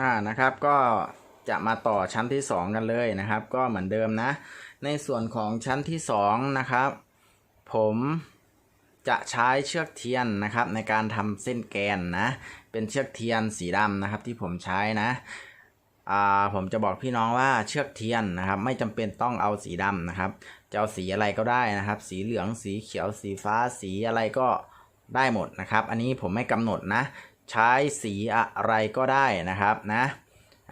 อ่านะครับก็จะมาต่อชั้นที่สองกันเลยนะครับ ก็เหมือนเดิมนะ ในส่วนของชั้นที่สองนะครับ ผมจะใช้เชือกเทียนนะครับ ในการทำเส้นแกนนะ เป็นเชือกเทียนสีดำนะครับ ที่ผมใช้นะอ่าผมจะบอกพี่น้องว่าเชือกเทียนนะครับ ไม่จำเป็นต้องเอาสีดำนะครับจะเอาสีอะไรก็ได้นะครับ สีเหลืองสีเขียวสีฟ้าสีอะไรก็ได้หมดนะครับ อันนี้ผมไม่กำหนดนะ ใช้สีอะไรก็ได้นะครับนะ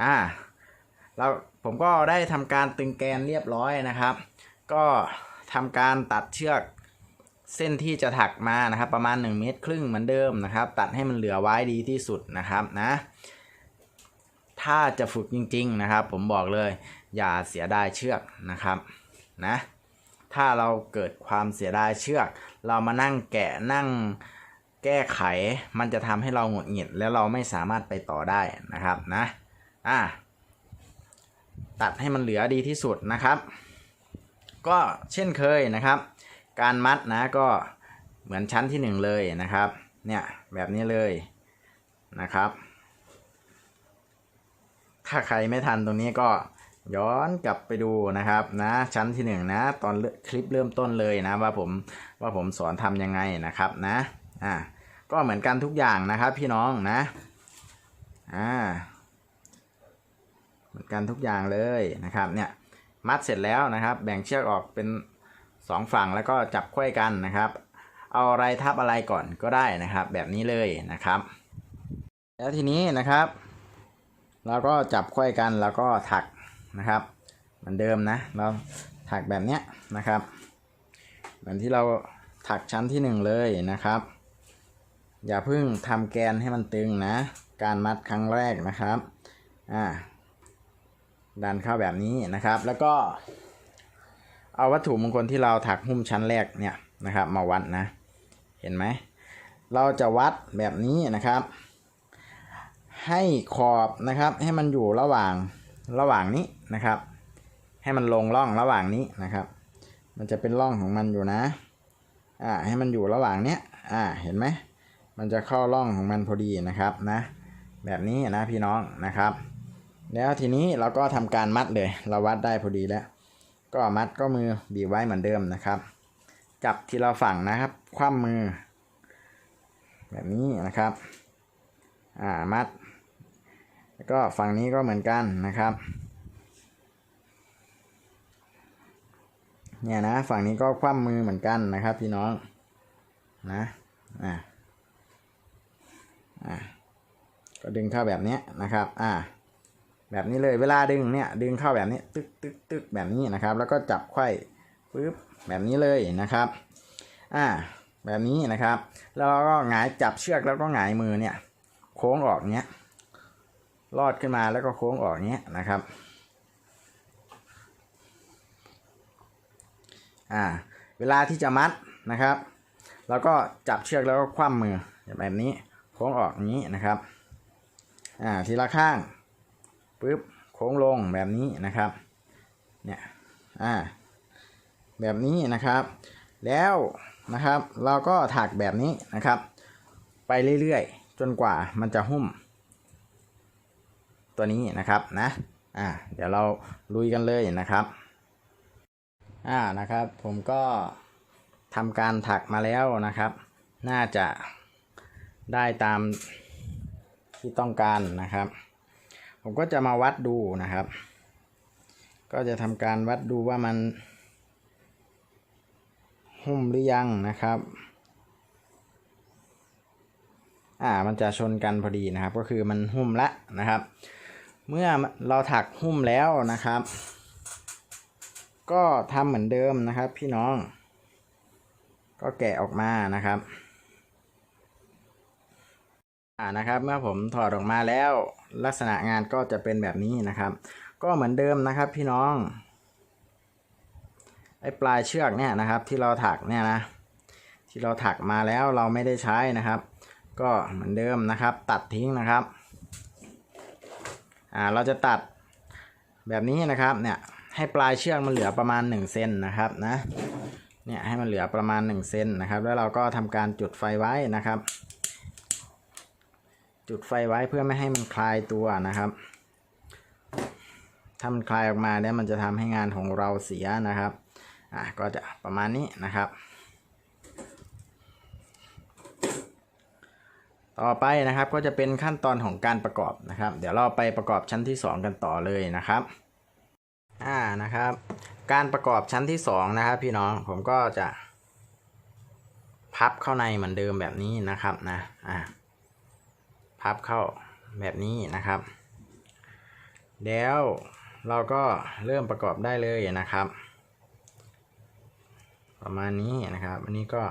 อ่าแล้วผมก็ได้ทำการตึงแกนเรียบร้อยนะครับ ก็ทำการตัดเชือกเส้นที่จะถักมานะครับประมาณ 1 เมตรครึ่งเหมือนเดิมนะครับ ตัดให้มันเหลือไว้ดีที่สุดนะครับนะถ้าจะฝึกจริง ๆนะครับ ผมบอกเลยอย่าเสียดายเชือกนะครับนะถ้าเราเกิดความเสียดายเชือก เรามานั่งแกะนั่ง ก้ไข มันจะทำให้เราหงุดหงิด แล้วเราไม่สามารถไปต่อได้นะครับนะอะตัดให้มันเหลือดีที่สุดนะครับ ก็เช่นเคยนะครับ การมัดนะก็เหมือนชั้นที่หนึ่งเลยนะครับ เนี่ยแบบนี้เลยนะครับ ถ้าใครไม่ทันตรงนี้ก็ย้อนกลับไปดูนะครับนะชั้นที่หนึ่งนะตอนคลิปเริ่มต้นเลยนะว่าผมว่าผมสอนทำยังไงนะครับนะอ่า ก็เหมือนกันทุกอย่างนะครับ พี่น้องนะอ่าเหมือนกันทุกอย่างเลยนะครับเนี่ยมัดเสร็จแล้วนะครับ แบ่งเชือกออกเป็นสองฝั่งแล้วก็จับควยกันนะครับ เอาอะไรทับอะไรก่อนก็ได้นะครับ แบบนี้เลยนะครับ แล้วทีนี้นะครับ เราก็จับค่อยกันแล้วก็ถักนะครับ เหมือนเดิมนะ เราถักแบบเนี้ยนะครับ เหมือนที่เราถักชั้นที่หนึ่งเลยนะครับ อย่าเพิ่งทำแกนให้มันตึงนะ การมัดครั้งแรกนะครับอ่าดันเข้าแบบนี้นะครับ แล้วก็ เอาวัตถุมงคลที่เราถักหุ้มชั้นแรกเนี่ยนะครับ มาวัดนะ เห็นไหม เราจะวัดแบบนี้นะครับ ให้ขอบนะครับ ให้มันอยู่ระหว่างระหว่างนี้นะครับ ให้มันลงร่องระหว่างนี้นะครับ มันจะเป็นร่องของมันอยู่นะ อ่า ให้มันอยู่ระหว่างเนี้ย อ่า เห็นไหม มันจะเข้าร่องของมันพอดีนะครับนะแบบนี้นะพี่น้องนะครับ แล้วทีนี้เราก็ทำการมัดเลย เราวัดได้พอดีแล้ว ก็มัดก็มือบีบไว้เหมือนเดิมนะครับ จับทีละฝั่งนะครับ คว่ำมือ แบบนี้นะครับอ่ามัด แล้วก็ฝั่งนี้ก็เหมือนกันนะครับเนี่ยนะฝั่งนี้ก็คว่ำมือเหมือนกันนะครับ พี่น้องนะอ่า อ่าก็ดึงเข้าแบบนี้นะครับอ่าแบบนี้เลยเวลาดึงเนี่ยดึงเข้าแบบนี้ตึกตึกตึกแบบนี้นะครับ แล้วก็จับไขว้ปึ๊บแบบนี้เลยนะครับอ่าแบบนี้นะครับ แล้วก็หงายจับเชือกแล้วก็หงายมือเนี่ย โค้งออกเนี้ยลอดขึ้นมาแล้วก็โค้งออกเนี้ยนะครับอ่าเวลาที่จะมัดนะครับ แล้วก็จับเชือกแล้วก็คว่ำมือแบบนี้ โค้งออกนี้นะครับ อ่าทีละข้างปึ๊บโค้งลงแบบนี้นะครับ เนี่ยอ่าแบบนี้นะครับ แล้วนะครับเราก็ถักแบบนี้นะครับ ไปเรื่อยๆ จนกว่ามันจะหุ้ม ตัวนี้นะครับนะอ่าเดี๋ยวเราลุยกันเลยนะครับอ่านะครับผมก็ทำการถักมาแล้วนะครับ น่าจะ ได้ตามที่ต้องการนะครับ ผมก็จะมาวัดดูนะครับ ก็จะทำการวัดดูว่ามัน หุ้มหรือยังนะครับอ่ามันจะชนกันพอดีนะครับ ก็คือมันหุ้มละนะครับ เมื่อเราถักหุ้มแล้วนะครับ ก็ทำเหมือนเดิมนะครับ พี่น้อง ก็แกะออกมานะครับ อ่านะครับเมื่อผมถอดออกมาแล้วลักษณะงานก็จะเป็นแบบนี้นะครับ ก็เหมือนเดิมนะครับพี่น้องไอ้ปลายเชือกเนี่ยนะครับที่เราถักเนี่ยนะที่เราถักมาแล้วเราไม่ได้ใช้นะครับ ก็เหมือนเดิมนะครับ ตัดทิ้งนะครับอ่าเราจะตัดแบบนี้นะครับเนี่ยให้ปลายเชือกมันเหลือประมาณ1เซนนะครับนะเนี่ยให้มันเหลือประมาณ1เซนนะครับ แล้วเราก็ทำการจุดไฟไว้นะครับ จุดไฟไว้เพื่อไม่ให้มันคลายตัวนะครับ ถ้ามันคลายออกมาเนี่ยมันจะทำให้งานของเราเสียนะครับ อะก็จะประมาณนี้นะครับ ต่อไปนะครับก็จะเป็นขั้นตอนของการประกอบนะครับ เดี๋ยวเราไปประกอบชั้นที่ 2 กันต่อเลยนะครับ อ่านะครับ การประกอบชั้นที่ 2 นะครับ พี่น้องผมก็จะพับเข้าในเหมือนเดิมแบบนี้นะครับนะ อ่า พับเข้าแบบนี้นะครับเดี๋ยวเราก็เริ่มประกอบได้เลยนะครับ ประมาณนี้นะครับอันนี้ก็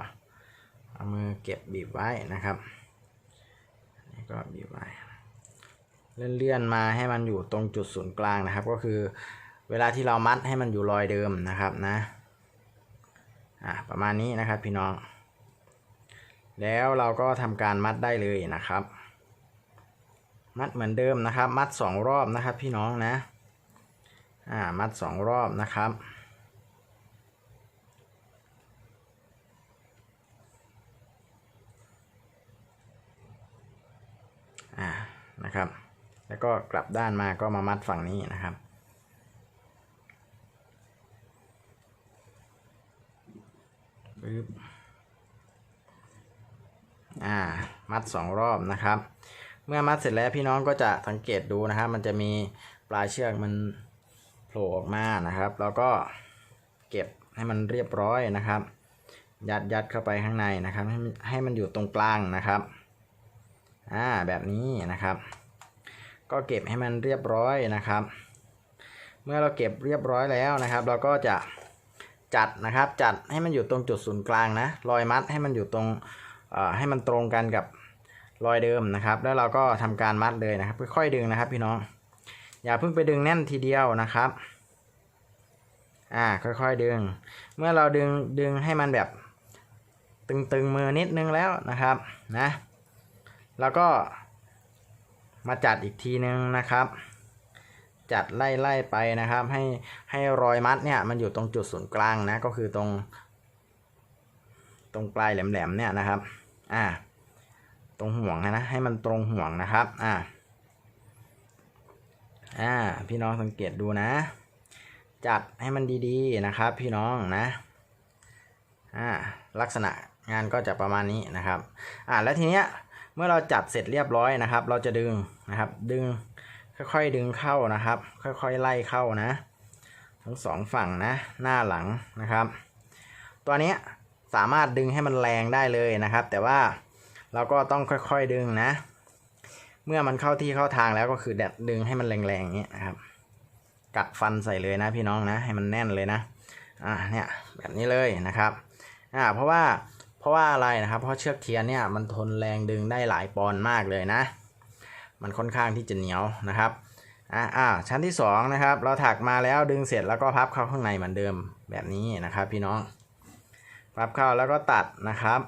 เอามือเก็บบีบไว้นะครับนนี่ก็บีบไว้เลื่อนๆมาให้มันอยู่ตรงจุดศูนย์กลางนะครับ ก็คือเวลาที่เรามัดให้มันอยู่รอยเดิมนะครับนะอะประมาณนี้นะครับพี่น้อง แล้วเราก็ทำการมัดได้เลยนะครับ มัดเหมือนเดิมนะครับ มัดสองรอบนะครับพี่น้องนะอ่ามัดสองรอบนะครับอ่านะครับ แล้วก็กลับด้านมาก็มามัดฝั่งนี้นะครับปึ๊บอ่า มัดสองรอบนะครับ เมื่อมัดเสร็จแล้วพี่น้องก็จะสังเกตดูนะครับ มันจะมีปลายเชือกมันโผล่ออกมานะครับ แล้วก็เก็บให้มันเรียบร้อยนะครับ ยัดยัดเข้าไปข้างในนะครับ ให้มันให้มันอยู่ตรงกลางนะครับอ่าแบบนี้นะครับ ก็เก็บให้มันเรียบร้อยนะครับ เมื่อเราเก็บเรียบร้อยแล้วนะครับ เราก็จะจัดนะครับจัดให้มันอยู่ตรงจุดศูนย์กลางนะรอยมัดให้มันอยู่ตรงให้มันตรงกันกับ รอยเดิมนะครับ แล้วเราก็ทำการมัดเลยนะครับค่อยๆดึงนะครับพี่น้อง อย่าเพิ่งไปดึงแน่นทีเดียวนะครับอ่าค่อยๆดึง เมื่อเราดึงดึงให้มันแบบตึงๆมือนิดนึงแล้วนะครับนะแล้วก็มาจัดอีกทีนึงนะครับ จัดไล่ไล่ไปนะครับ ให้ให้รอยมัดเนี่ยมันอยู่ตรงจุดศูนย์กลางนะก็คือตรง ตรงปลายแหลมๆเนี่ยนะครับอ่า ตรงห่วงนะ ให้มันตรงห่วงนะครับ อ่า อ่า พี่น้องสังเกตดูนะ จัดให้มันดีๆนะครับ พี่น้องนะ อ่า ลักษณะงานก็จะประมาณนี้นะครับ อ่า แล้วทีเนี้ย เมื่อเราจับเสร็จเรียบร้อยนะครับ เราจะดึงนะครับ ดึง ค่อยๆดึงเข้านะครับ ค่อยๆไล่เข้านะ ทั้งสองฝั่งนะ หน้าหลังนะครับ ตัวเนี้ยสามารถดึงให้มันแรงได้เลยนะครับ แต่ว่า เราก็ต้องค่อยๆดึงนะ เมื่อมันเข้าที่เข้าทางแล้วก็คือแดดดึงให้มันแรงๆอย่างนี้ยนะครับ กัดฟันใส่เลยนะพี่น้องนะ ให้มันแน่นเลยนะ อ่าเนี่ยแบบนี้เลยนะครับ อ่าเพราะว่าเพราะว่าอะไรนะครับ เพราะเชือกเทียนเนี่ยมันทนแรงดึงได้หลายปอนด์มากเลยนะ มันค่อนข้างที่จะเหนียวนะครับอ่าอ่าชั้นที่สองนะครับ เราถักมาแล้วดึงเสร็จแล้วก็พับเข้าข้างในเหมือนเดิมแบบนี้นะครับ พี่น้อง พับเข้าแล้วก็ตัดนะครับ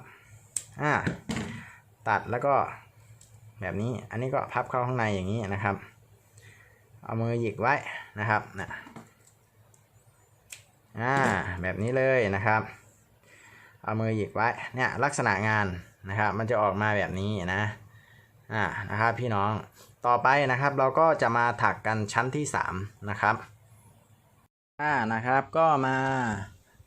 อ่า ตัดแล้วก็แบบนี้ อันนี้ก็พับเข้าข้างในอย่างนี้นะครับ เอามือหยิกไว้นะครับนะอ่าแบบนี้เลยนะครับ เอามือหยิกไว้ เนี่ยลักษณะงานนะครับ มันจะออกมาแบบนี้นะอ่านะครับพี่น้อง ต่อไปนะครับเราก็จะมาถักกันชั้นที่3นะครับอ่านะครับก็มา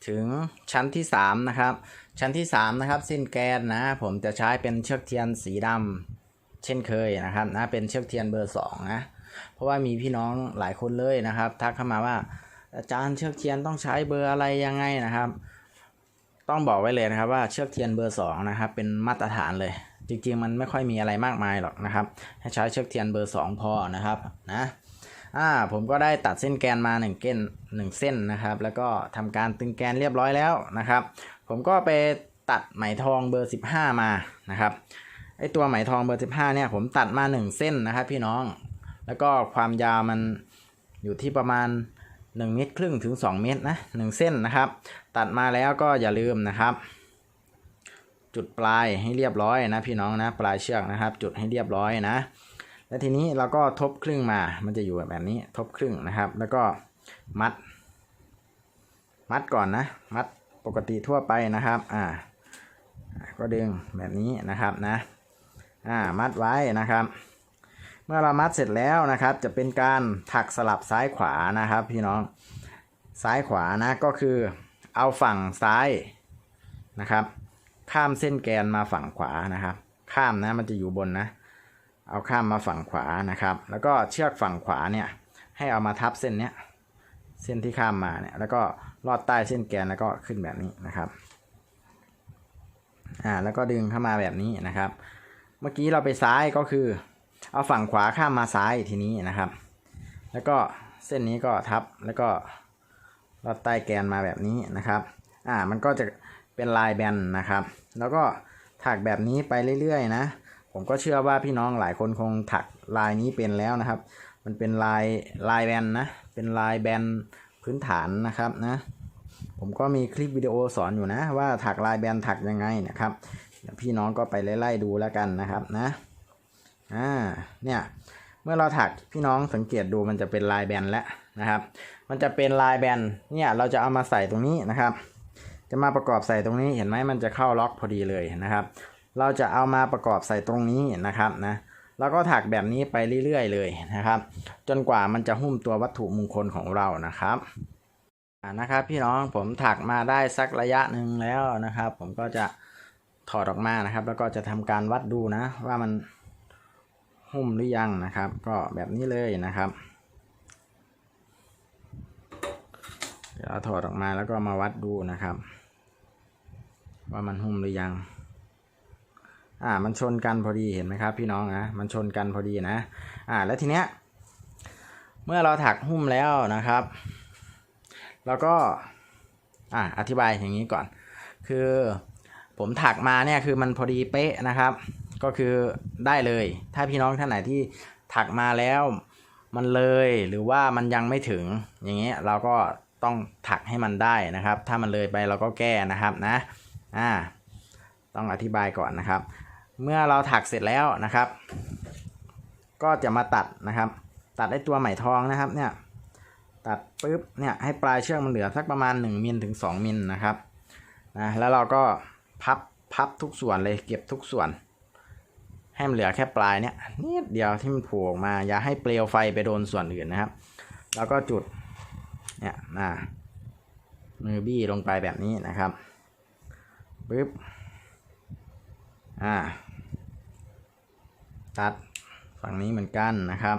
ถึงชั้นที่ 3 นะครับ ชั้นที่ 3 นะครับ สิ้นแกนนะ ผมจะใช้เป็นเชือกเทียนสีดำเช่นเคยนะครับนะเป็นเชือกเทียนเบอร์ 2 นะ เพราะว่ามีพี่น้องหลายคนเลยนะครับ ทักเข้ามาว่า อาจารย์เชือกเทียนต้องใช้เบอร์อะไรยังไงนะครับ ต้องบอกไว้เลยนะครับว่าเชือกเทียนเบอร์ 2 นะครับ เป็นมาตรฐานเลย จริงๆ มันไม่ค่อยมีอะไรมากมายหรอกนะครับให้ใช้เชือกเทียนเบอร์ 2 พอนะครับนะ อ่าผมก็ได้ตัดเส้นแกนมา1เก้น1 เส้นนะครับ แล้วก็ทำการตึงแกนเรียบร้อยแล้วนะครับ ผมก็ไปตัดไหมทองเบอร์ 15 มานะครับไอตัวไหมทองเบอร์ 15 เนี่ยผมตัดมา 1 เส้นนะครับพี่น้อง แล้วก็ความยาวมันอยู่ที่ประมาณ 1 เมตรครึ่งถึง 2 เมตรนะ1เส้นนะครับ ตัดมาแล้วก็อย่าลืมนะครับจุดปลายให้เรียบร้อยนะพี่น้องนะปลายเชือกนะครับ จุดให้เรียบร้อยนะ แล้วทีนี้เราก็ทบครึ่งมา มันจะอยู่แบบนี้ทบครึ่งนะครับ แล้วก็มัด มัดก่อนนะ มัดปกติทั่วไปนะครับ อ่า ก็ดึงแบบนี้นะครับนะ อ่า มัดไว้นะครับ เมื่อเรามัดเสร็จแล้วนะครับ จะเป็นการถักสลับซ้ายขวานะครับ พี่น้อง ซ้ายขวานะก็คือเอาฝั่งซ้ายนะครับ ข้ามเส้นแกนมาฝั่งขวานะครับ ข้ามนะมันจะอยู่บนนะ เอาข้ามมาฝั่งขวานะครับ แล้วก็เชือกฝั่งขวาเนี่ยให้เอามาทับเส้นเนี้ยเส้นที่ข้ามมาเนี่ยแล้วก็ลอดใต้เส้นแกนแล้วก็ขึ้นแบบนี้นะครับอ่าแล้วก็ดึงเข้ามาแบบนี้นะครับ เมื่อกี้เราไปซ้ายก็คือเอาฝั่งขวาข้ามมาซ้ายทีนี้นะครับ แล้วก็เส้นนี้ก็ทับแล้วก็ลอดใต้แกนมาแบบนี้นะครับอ่ามันก็จะเป็นลายแบนนะครับ แล้วก็ถักแบบนี้ไปเรื่อยๆนะ ผมก็เชื่อว่าพี่น้องหลายคนคงถักลายนี้เป็นแล้วนะครับ มันเป็นลายลายแบนนะ เป็นลายแบนพื้นฐานนะครับนะ ผมก็มีคลิปวิดีโอสอนอยู่นะ ว่าถักลายแบนถักยังไงนะครับเดี๋ยวพี่น้องก็ไปไล่ๆดูแล้วกันนะครับนะ อ่า เนี่ย เมื่อเราถักพี่น้องสังเกตดูมันจะเป็นลายแบนแล้วนะครับ มันจะเป็นลายแบน เนี่ยเราจะเอามาใส่ตรงนี้นะครับ จะมาประกอบใส่ตรงนี้เห็นไหมมันจะเข้าล็อกพอดีเลยนะครับ เราจะเอามาประกอบใส่ตรงนี้นะครับนะแล้วก็ถักแบบนี้ไปเรื่อยๆเลยนะครับ จนกว่ามันจะหุ้มตัววัตถุมงคลของเรานะครับนะครับพี่น้องผมถักมาได้สักระยะหนึ่งแล้วนะครับ ผมก็จะถอดออกมานะครับ แล้วก็จะทำการวัดดูนะ ว่ามันหุ้มหรือยังนะครับ ก็แบบนี้เลยนะครับเดี๋ยวเอาถอดออกมาแล้วก็มาวัดดูนะครับ ว่ามันหุ้มหรือยัง อ่ามันชนกันพอดีเห็นไหมครับพี่น้องนะมันชนกันพอดีนะอ่าแล้วทีเนี้ยเมื่อเราถักหุ้มแล้วนะครับแล้วก็อ่าอธิบายอย่างนี้ก่อน คือผมถักมาเนี่ยคือมันพอดีเป๊ะนะครับ ก็คือได้เลย ถ้าพี่น้องท่านไหนที่ถักมาแล้วมันเลยหรือว่ามันยังไม่ถึงอย่างเงี้ยเราก็ต้องถักให้มันได้นะครับ ถ้ามันเลยไปเราก็แก้นะครับนะอ่าต้องอธิบายก่อนนะครับ เมื่อเราถักเสร็จแล้วนะครับ ก็จะมาตัดนะครับ ตัดได้ตัวไหมทองนะครับเนี่ยตัดปุ๊บเนี่ยให้ปลายเชือกมันเหลือสักประมาณ 1มิลถึง 2มิลนะครับนะแล้วเราก็พับพับทุกส่วนเลยเก็บทุกส่วน ให้มันเหลือแค่ปลายเนี่ยนิดเดียวที่มันผล่ออกมา อย่าให้เปลวไฟไปโดนส่วนอื่นนะครับ แล้วก็จุดเนี่ยนะมือบี้ลงไปแบบนี้นะครับปึ๊บ อ่า ตัดฝั่งนี้เหมือนกันนะครับ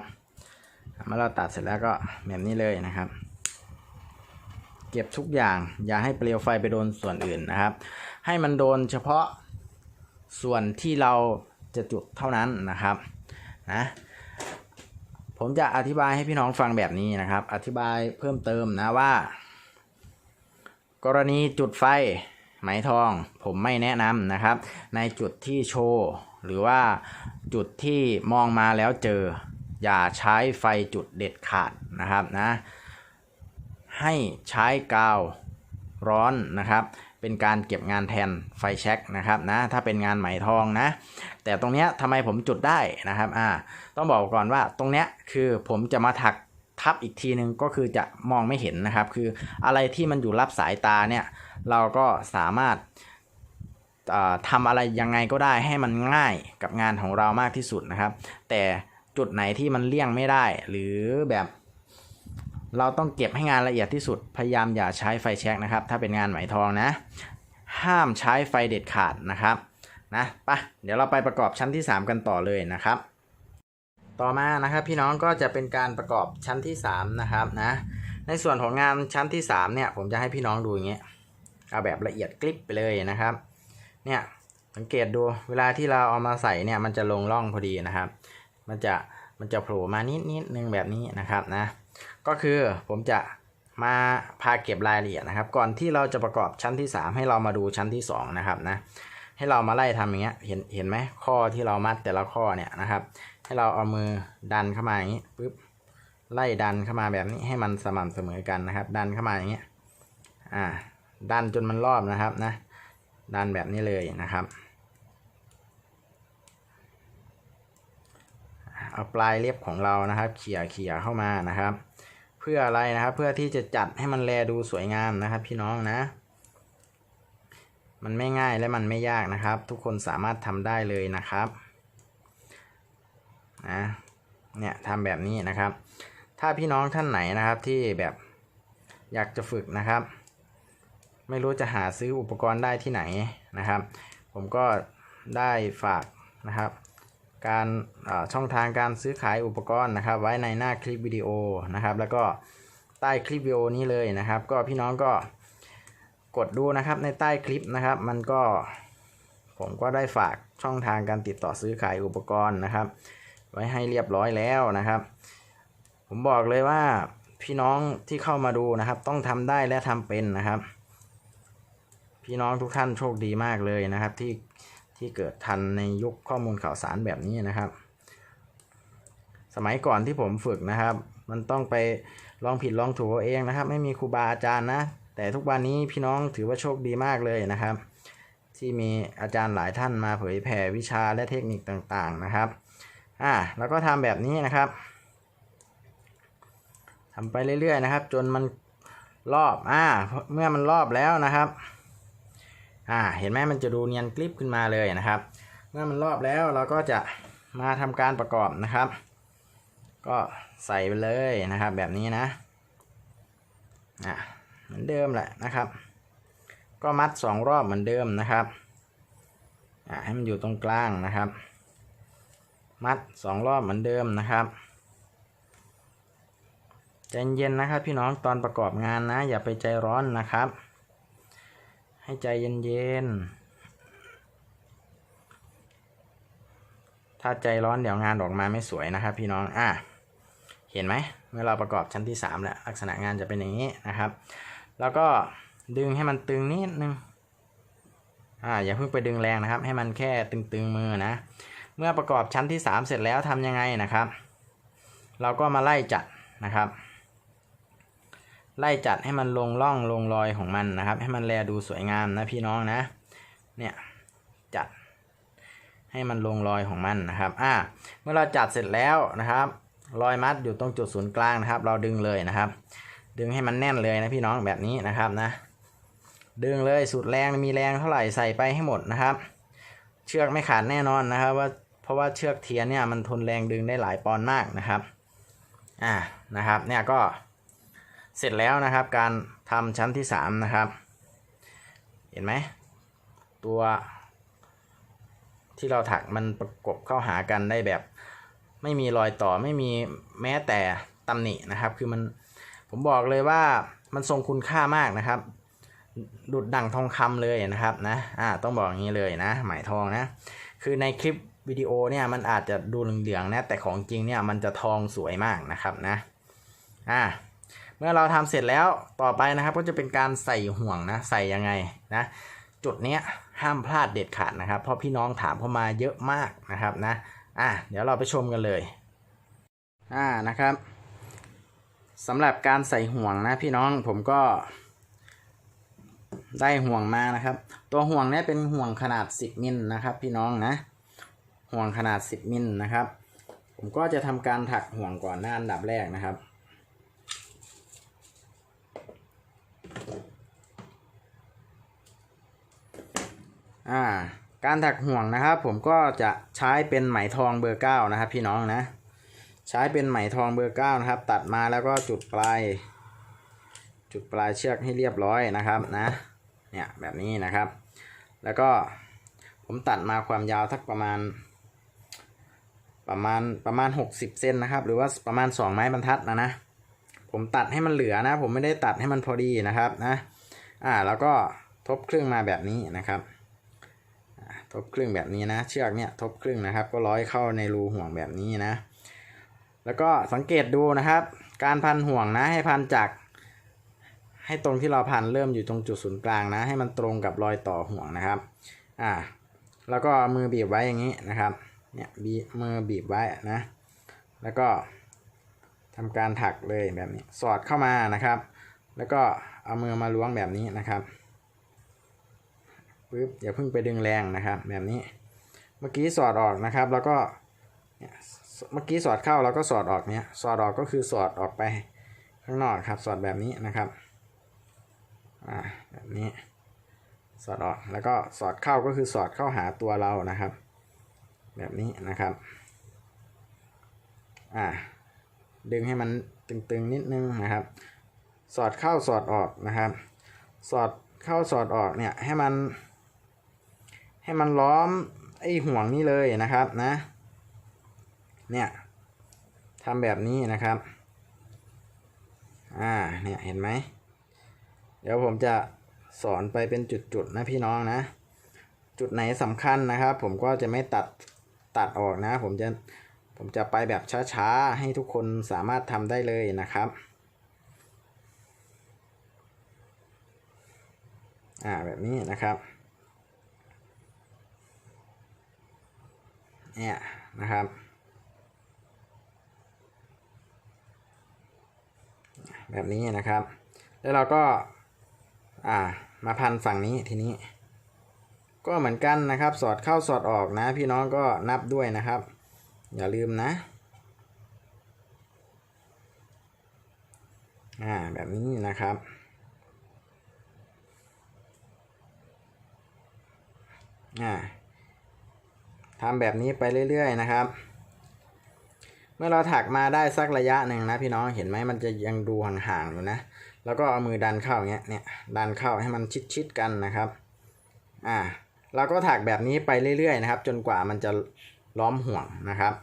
เมื่อเราตัดเสร็จแล้วก็แบบนี้เลยนะครับ เก็บทุกอย่างอย่าให้เปลวไฟไปโดนส่วนอื่นนะครับ ให้มันโดนเฉพาะส่วนที่เราจะจุดเท่านั้นนะครับนะผมจะอธิบายให้พี่น้องฟังแบบนี้นะครับ อธิบายเพิ่มเติมนะว่า กรณีจุดไฟ ไหมทองผมไม่แนะนำนะครับ ในจุดที่โชว์หรือว่าจุดที่มองมาแล้วเจอ อย่าใช้ไฟจุดเด็ดขาดนะครับนะ ให้ใช้กาวร้อนนะครับ เป็นการเก็บงานแทนไฟแช็กนะครับนะถ้าเป็นงานไหมทองนะ แต่ตรงเนี้ยทำไมผมจุดได้นะครับอ่าต้องบอกก่อนว่าตรงเนี้ยคือผมจะมาถัก ทับอีกทีนึงก็คือจะมองไม่เห็นนะครับ คืออะไรที่มันอยู่รับสายตาเนี่ย เราก็สามารถทำอะไรยังไงก็ได้ให้มันง่ายกับงานของเรามากที่สุดนะครับ แต่จุดไหนที่มันเลี่ยงไม่ได้ หรือแบบเราต้องเก็บให้งานละเอียดที่สุด พยายามอย่าใช้ไฟแช็กนะครับ ถ้าเป็นงานไหมทองนะ ห้ามใช้ไฟเด็ดขาดนะครับ นะปะเดี๋ยวเราไปประกอบชั้นที่ 3 กันต่อเลยนะครับ ต่อมานะครับพี่น้องก็จะเป็นการประกอบชั้นที่ 3 นะครับนะในส่วนของงานชั้นที่ 3 เนี่ย ผมจะให้พี่น้องดูอย่างเงี้ยเอาแบบละเอียดกลิปไปเลยนะครับ เนี่ยสังเกตดูเวลาที่เราเอามาใส่เนี่ยมันจะลงร่องพอดีนะครับ มันจะมันจะโผล่มานิดนิดนึงแบบนี้นะครับนะก็คือผมจะมาพาเก็บรายละเอียดนะครับ ก่อนที่เราจะประกอบชั้นที่ 3 ให้เรามาดูชั้นที่ 2 นะครับนะให้เรามาไล่ทำอย่างเงี้ยเห็นเห็นไหมข้อที่เรามัดแต่ละข้อเนี่ยนะครับ ให้เราเอามือดันเข้ามาอย่างนี้ปุ๊บไล่ดันเข้ามาแบบนี้ให้มันสม่ำเสมอกันนะครับ ดันเข้ามาอย่างเงี้ยอ่า ดันจนมันรอบนะครับนะ ดันแบบนี้เลยนะครับ เอาปลายเล็บของเรานะครับ เขี่ยเขี่ยเข้ามานะครับ เพื่ออะไรนะครับ เพื่อที่จะจัดให้มันแลดูสวยงามนะครับ พี่น้องนะ มันไม่ง่ายและมันไม่ยากนะครับ ทุกคนสามารถทำได้เลยนะครับ นะเนี่ยทำแบบนี้นะครับ ถ้าพี่น้องท่านไหนนะครับที่แบบอยากจะฝึกนะครับ ไม่รู้จะหาซื้ออุปกรณ์ได้ที่ไหนนะครับ ผมก็ได้ฝากนะครับ การช่องทางการซื้อขายอุปกรณ์นะครับ ไว้ในหน้าคลิปวิดีโอนะครับ แล้วก็ใต้คลิปวิดีโอนี้เลยนะครับ ก็พี่น้องก็กดดูนะครับในใต้คลิปนะครับ มันก็ผมก็ได้ฝากช่องทางการติดต่อซื้อขายอุปกรณ์นะครับ ไว้ให้เรียบร้อยแล้วนะครับ ผมบอกเลยว่าพี่น้องที่เข้ามาดูนะครับ ต้องทำได้และทำเป็นนะครับ พี่น้องทุกท่านโชคดีมากเลยนะครับ ที่ที่เกิดทันในยุคข้อมูลข่าวสารแบบนี้นะครับ สมัยก่อนที่ผมฝึกนะครับ มันต้องไปลองผิดลองถูกเอาเองนะครับ ไม่มีครูบาอาจารย์นะ แต่ทุกวันนี้พี่น้องถือว่าโชคดีมากเลยนะครับ ที่มีอาจารย์หลายท่านมาเผยแผ่วิชาและเทคนิคต่างๆนะครับ อ่าแล้วก็ทำแบบนี้นะครับทำไปเรื่อยๆนะครับ จนมันรอบอ่าเมื่อมันรอบแล้วนะครับอ่าเห็นไหมมันจะดูเนียนกริบขึ้นมาเลยนะครับ เมื่อมันรอบแล้วเราก็จะมาทำการประกอบนะครับ ก็ใส่ไปเลยนะครับ แบบนี้นะอะเหมือนเดิมแหละนะครับ ก็มัดสองรอบเหมือนเดิมนะครับอะให้มันอยู่ตรงกลางนะครับ มัดสองรอบเหมือนเดิมนะครับใจเย็นนะครับพี่น้องตอนประกอบงานนะ อย่าไปใจร้อนนะครับ ให้ใจเย็นๆถ้าใจร้อนเดี๋ยวงานออกมาไม่สวยนะครับพี่น้องอะเห็นไหมเมื่อเราประกอบชั้นที่3แล้วลักษณะงานจะเป็นอย่างนี้นะครับ แล้วก็ดึงให้มันตึงนิดนึงอ่าอย่าเพิ่งไปดึงแรงนะครับ ให้มันแค่ตึงๆมือนะ เมื่อประกอบชั้นที่ 3 เสร็จแล้วทำยังไงนะครับ เราก็มาไล่จัดนะครับ ไล่จัดให้มันลงร่องลงรอยของมันนะครับ ให้มันแลดูสวยงามนะพี่น้องนะ เนี่ยจัดให้มันลงรอยของมันนะครับ อ่า เมื่อเราจัดเสร็จแล้วนะครับ รอยมัดอยู่ตรงจุดศูนย์กลางนะครับ เราดึงเลยนะครับ ดึงให้มันแน่นเลยนะพี่น้องแบบนี้นะครับนะ ดึงเลยสุดแรงมีแรงเท่าไหร่ใส่ไปให้หมดนะครับ เชือกไม่ขาดแน่นอนนะครับว่า เพราะว่าเชือกเทียนเนี่ยมันทนแรงดึงได้หลายปอนด์มากนะครับอ่านะครับเนี่ยก็เสร็จแล้วนะครับการทำชั้นที่3นะครับเห็นไหมตัวที่เราถักมันประกบเข้าหากันได้แบบ ไม่มีรอยต่อไม่มีแม้แต่ตำหนินะครับ คือมันผมบอกเลยว่ามันทรงคุณค่ามากนะครับ ดุดดั่งทองคำเลยนะครับนะอ่าต้องบอกอย่างนี้เลยนะหมายทองนะคือในคลิป วิดีโอเนี่ยมันอาจจะดูเหลืองๆนะแต่ของจริงเนี่ยมันจะทองสวยมากนะครับนะอ่าเมื่อเราทำเสร็จแล้วต่อไปนะครับก็จะเป็นการใส่ห่วงนะใส่ยังไงนะจุดเนี้ยห้ามพลาดเด็ดขาดนะครับ เพราะพี่น้องถามเข้ามาเยอะมากนะครับนะอะเดี๋ยวเราไปชมกันเลยอ่านะครับสำหรับการใส่ห่วงนะพี่น้องผมก็ ได้ห่วงมานะครับ ตัวห่วงเนี้ยเป็นห่วงขนาด 10มิลนะครับ พี่น้องนะ ห่วงขนาด 10 มิลนะครับ ผมก็จะทำการถักห่วงก่อนหน้าอันดับแรกนะครับอ่าการถักห่วงนะครับ ผมก็จะใช้เป็นไหมทองเบอร์เก้านะครับ พี่น้องนะ ใช้เป็นไหมทองเบอร์เก้านะครับ ตัดมาแล้วก็จุดปลาย จุดปลายเชือกให้เรียบร้อยนะครับนะเนี่ยแบบนี้นะครับ แล้วก็ผมตัดมาความยาวสักประมาณ ประมาณประมาณ 60 เซนนะครับ หรือว่าประมาณ 2 ไม้บรรทัดนะนะ ผมตัดให้มันเหลือนะ ผมไม่ได้ตัดให้มันพอดีนะครับนะอ่าแล้วก็ทบครึ่งมาแบบนี้นะครับทบครึ่งแบบนี้นะ เชือกเนี่ยทบครึ่งนะครับ ก็ร้อยเข้าในรูห่วงแบบนี้นะ แล้วก็สังเกตดูนะครับ การพันห่วงนะให้พันจาก ให้ตรงที่เราพันเริ่มอยู่ตรงจุดศูนย์กลางนะ ให้มันตรงกับรอยต่อห่วงนะครับอ่าแล้วก็มือบีบไว้อย่างนี้นะครับ เนี่ยบีมือบีบไว้นะ แล้วก็ทำการถักเลยแบบนี้ สอดเข้ามานะครับ แล้วก็เอามือมาล้วงแบบนี้นะครับปึ๊บอย่าเพิ่งไปดึงแรงนะครับ แบบนี้ เมื่อกี้สอดออกนะครับ แล้วก็เนี่ยเมื่อกี้สอดเข้าแล้วก็สอดออกเนี่ยสอดออกก็คือสอดออกไปข้างนอกครับ สอดแบบนี้นะครับอ่าแบบนี้สอดออกแล้วก็สอดเข้าก็คือสอดเข้าหาตัวเรานะครับ แบบนี้นะครับ อ่า ดึงให้มันตึงๆนิดนึงนะครับ สอดเข้าสอดออกนะครับ สอดเข้าสอดออกเนี่ยให้มัน ให้มันล้อมไอ้ห่วงนี่เลยนะครับนะ เนี่ยทำแบบนี้นะครับ อ่า เนี่ยเห็นไหม เดี๋ยวผมจะสอนไปเป็นจุดๆนะพี่น้องนะ จุดไหนสำคัญนะครับ ผมก็จะไม่ตัด ตัดออกนะ ผมจะผมจะไปแบบช้าๆ ให้ทุกคนสามารถทำได้เลยนะครับ อ่าแบบนี้นะครับเนี่ยนะครับแบบนี้นะครับ แล้วเราก็ อ่า มาพันฝั่งนี้ทีนี้ ก็เหมือนกันนะครับ สอดเข้าสอดออกนะ พี่น้องก็นับด้วยนะครับ อย่าลืมนะอ่าแบบนี้นะครับอ่าทำแบบนี้ไปเรื่อย ๆ นะครับ เมื่อเราถักมาได้สักระยะหนึ่งนะ พี่น้องเห็นไหมมันจะยังดูห่างๆอยู่นะ แล้วก็เอามือดันเข้าอย่างเงี้ยเนี่ยดันเข้าให้มันชิดๆกันนะครับ อ่า เราก็ถักแบบนี้ไปเรื่อยๆนะครับ จนกว่ามันจะล้อมห่วงนะครับ